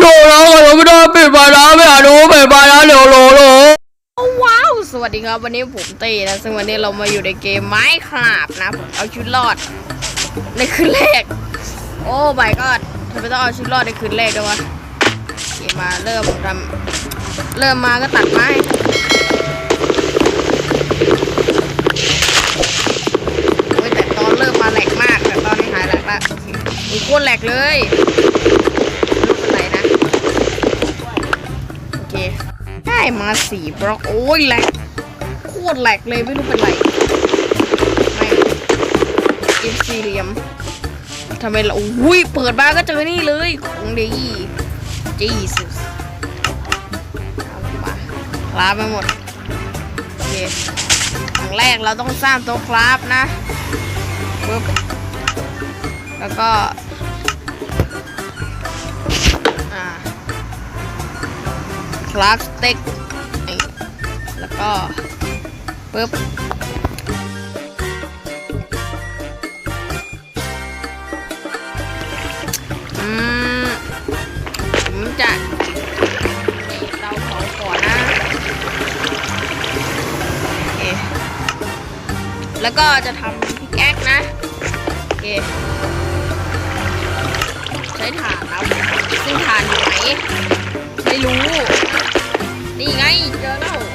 โดนแล้วเราไม่ได้ปิดไฟแล้วไม่อยากดูปิดไฟแล้วเดี๋ยวโหลโหลว้าว สวัสดีครับวันนี้ผมเต้นะ ซึ่งวันนี้เรามาอยู่ในเกมไม้คราบนะผมเอาชีวิตรอด ในคืนแรก โอ้ my god ทำไมต้องเอาชีวิตรอดในคืนแรกด้วยวะเกมมาเริ่มทำเริ่มมาก็ตัดไม้แต่ตอนเริ่มมาแหลกมาก แต่ตอนนี้หายแหลกละโอเคมีโคตรแหลกเลย เคได้มาสี่บล็อก โอ้ยแหลกโคตรแหลกเลยไม่รู้เป็นไรไม่อินซีเรียมทำไมเราอุ้ยเปิดมาก็เจอนี่เลยของดีจีสุสเอามาคลาบไปหมดโอเคอย่างแรกเราต้องสร้างโต๊ะคราฟนะปึ๊บแล้วก็ คราสต็กแล้วก็ปึ๊บอืมผมจะเตาเผาก่อนนะ โอเค แล้วก็จะทำพิกแอคนะ โอเค ใช้ถ่านนะซึ่งถ่านอยู่ไหน ไม่รู้ นี่ไงเจอแล้ว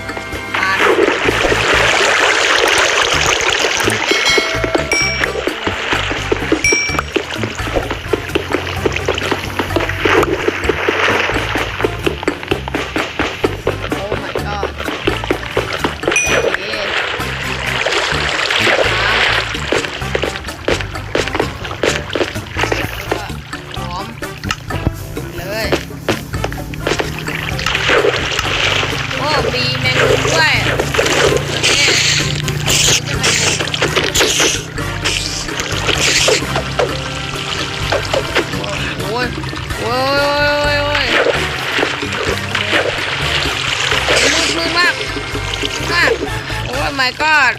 my god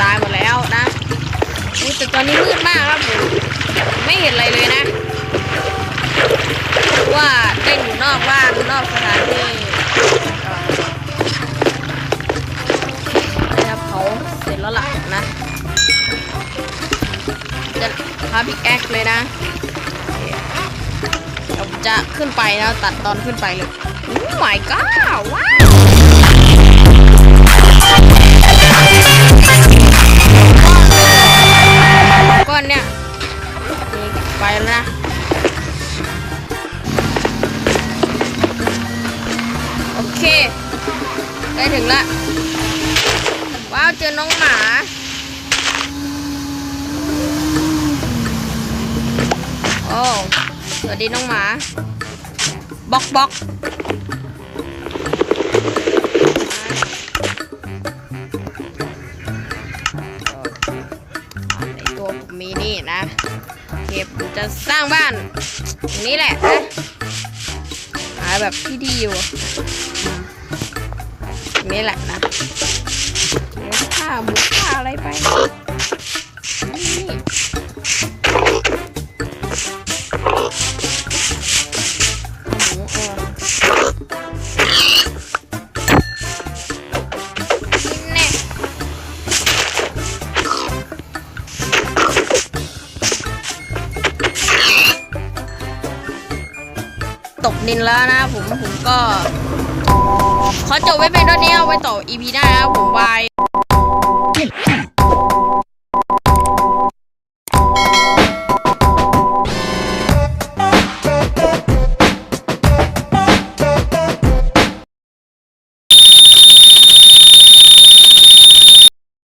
ตายหมดแล้วนะแต่ตอนนี้มืดมากครับผมไม่เห็นอะไรเลยนะว่าเต้นอยู่นอกบ้านนอกสถานที่นะครับเขาเสร็จแล้วล่ะนะจะพาพิกแอคเลยนะเคเดี๋ยวผมจะขึ้นไปแล้วตัดตอนขึ้นไปเลยโอ้ my god ว้าว ก้อนเนี่ยไปแล้วนะโอเคใกล้ถึงละว้าวเจอน้องหมาโอ้สวัสดีน้องหมาบ็อกบ็อก มีนี่นะเข็บจะสร้างบ้านตรงนี้แหละนะหาแบบที่ดีอยู่นี่แหละนะเดี๋ยวข้าบุกข้าอะไรไปนี่ ตกดินแล้วนะผมผมก็ ขอจบไว้เป็นตอนนี้เอาไว้ต่อ EP หน้านะครับผมบาย